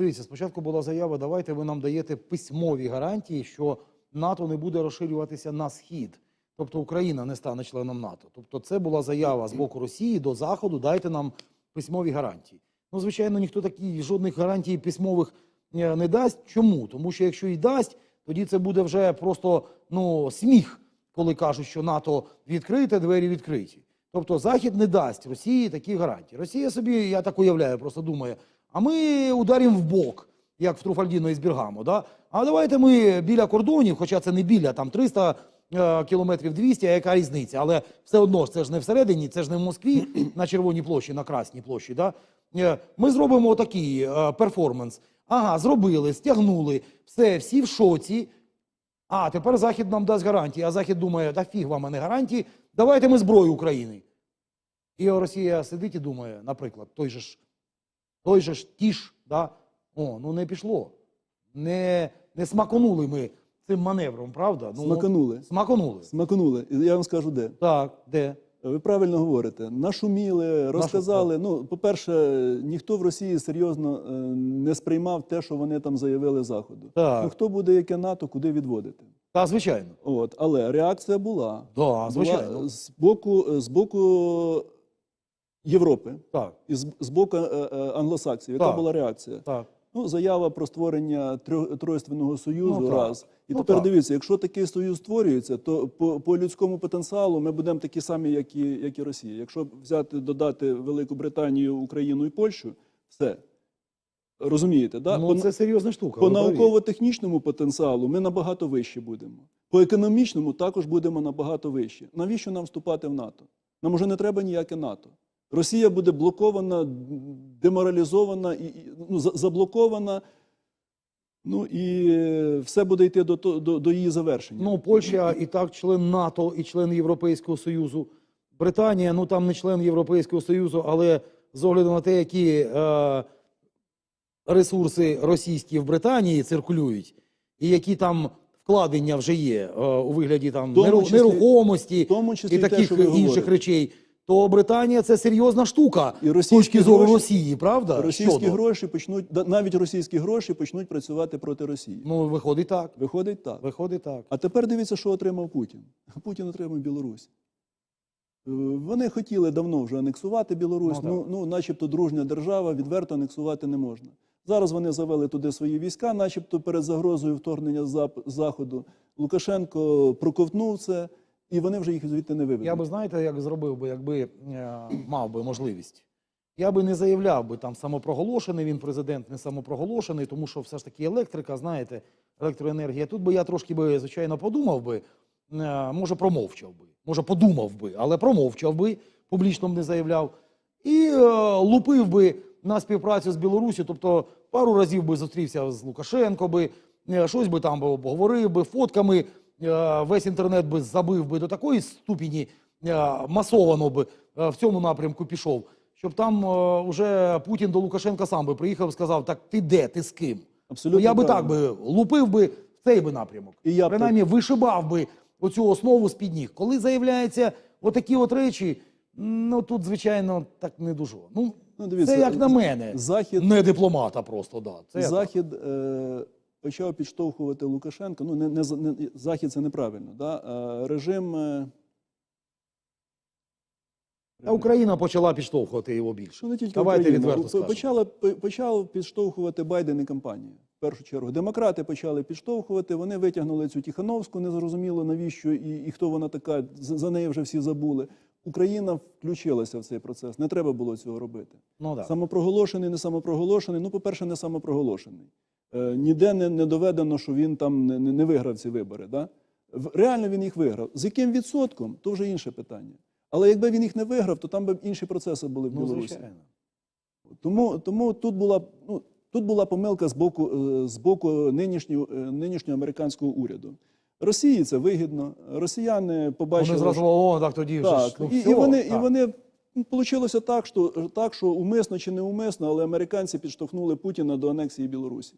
Дивіться, спочатку була заява, давайте ви нам даєте письмові гарантії, що НАТО не буде розширюватися на схід. Тобто Україна не стане членом НАТО. Тобто, це була заява з боку Росії до Заходу, дайте нам письмові гарантії. Ну, звичайно, ніхто такі жодних гарантій письмових е, не дасть. Чому? Тому що якщо і дасть, тоді це буде вже просто ну, сміх, коли кажуть, що НАТО відкрите, двері відкриті. Тобто Захід не дасть Росії такі гарантії. Росія собі, я так уявляю, просто думає, а ми ударимо в бок, як в Труфальдіно із Біргамо. Да? А давайте ми біля кордонів, хоча це не біля, там 300 е, кілометрів 200, а яка різниця? Але все одно це ж не всередині, це ж не в Москві на Червоній площі, на Красній площі. Да? Е, Ми зробимо такий е, перформанс. Ага, зробили, стягнули, все, всі в шоці. А тепер Захід нам дасть гарантії. А Захід думає, та фіг вам, а не гарантії, давайте ми зброю України. І Росія сидить і думає, наприклад, той же ж, той же ж тіш, да? О, ну не пішло. Не, не смаконули ми цим маневром, правда? Ну, Смаканули. Смаконули. Смаканули. І я вам скажу де. Так, де? Ви правильно говорите. Нашуміли, розказали. Ну, по-перше, ніхто в Росії серйозно е, не сприймав те, що вони там заявили Заходу. Так. Ну хто буде яке НАТО, куди відводити? Так, звичайно. От, але реакція була. Да, звичайно. була з боку з боку Європи Так, і з, з боку е, е, англосаксів. Яка Так. була реакція? так. Ну, заява про створення тройственного союзу Ну, раз. І Ну, тепер так. дивіться, якщо такий союз створюється, то по, по людському потенціалу ми будемо такі самі, як і, як і Росія. Якщо взяти, додати Велику Британію, Україну і Польщу, все. Розумієте, да? Ну, по, це серйозна штука. по науково-технічному потенціалу ми набагато вищі будемо. По економічному також будемо набагато вищі. Навіщо нам вступати в НАТО? Нам уже не треба ніяке НАТО. Росія буде блокована, деморалізована і ну, заблокована. Ну і все буде йти до, до, до її завершення. Ну, Польща і так член НАТО, і член Європейського Союзу. Британія, ну там не член Європейського Союзу, але з огляду на те, які е, ресурси російські в Британії циркулюють, і які там вкладення вже є е, у вигляді там неру- числі- нерухомості тому числі і таких ви інших говорите. речей, то Британія це серйозна штука І з точки зору гроші- Росії, правда? Російські Щодо. гроші почнуть, навіть російські гроші почнуть працювати проти Росії. Ну, виходить так. Виходить так. Виходить так. А тепер дивіться, що отримав Путін. Путін отримав Білорусь. Е, Вони хотіли давно вже анексувати Білорусь. Ну, Ну, ну, начебто дружня держава, відверто анексувати не можна. Зараз вони завели туди свої війська, начебто перед загрозою вторгнення з заходу. Лукашенко проковтнув це, і вони вже їх звідти не виведуть. Я би знаєте, як зробив би, якби е, мав би можливість. Я би не заявляв би там самопроголошений він президент, не самопроголошений, тому що все ж таки електрика, знаєте, електроенергія. Тут би я трошки би, звичайно, подумав би, е, може, промовчав би, може, подумав би, але промовчав би, публічно б не заявляв. І е, лупив би на співпрацю з Білорусі, тобто пару разів би зустрівся з Лукашенко, би, е, щось би там би обговорив би, фотками весь інтернет би забив би до такої ступені е, масовано би е, в цьому напрямку пішов, щоб там е, уже Путін до Лукашенка сам би приїхав і сказав: так ти де, ти з ким? Абсолютно Ну, я би так би лупив би в цей би напрямок. І я Принаймні вишибав би оцю основу з під ніг. Коли заявляються отакі от речі, ну тут, звичайно, так не дуже. Ну, Ну, дивіться, це як на мене. Захід, Не дипломата просто, да. Це так. Захід е, почав підштовхувати Лукашенка. Ну, не, не, не, Захід це неправильно. Да? Е, режим. е, А Україна почала підштовхувати його більше. Що не тільки Давайте Україна. відверто скажемо. почали, почав підштовхувати Байден і компанія. В першу чергу. Демократи почали підштовхувати, вони витягнули цю Тихановську, незрозуміло навіщо і, і хто вона така, за неї вже всі забули. Україна включилася в цей процес. Не треба було цього робити. Ну, так. Самопроголошений, не самопроголошений. Ну, по-перше, не самопроголошений. Е, ніде не, не доведено, що він там не, не, виграв ці вибори. Да? Реально він їх виграв. З яким відсотком, то вже інше питання. Але якби він їх не виграв, то там би інші процеси були в Ну, Білорусі. Тому, тому тут була ну, тут була помилка з боку, е, з боку нинішнього, е, нинішнього американського уряду. Росії це вигідно. Росіяни побачили. Вони зразу, о, так тоді вже ж, ну, і, все, і вони, так. і вони ну, получилося так, що так, що умисно чи не умисно, але американці підштовхнули Путіна до анексії Білорусі.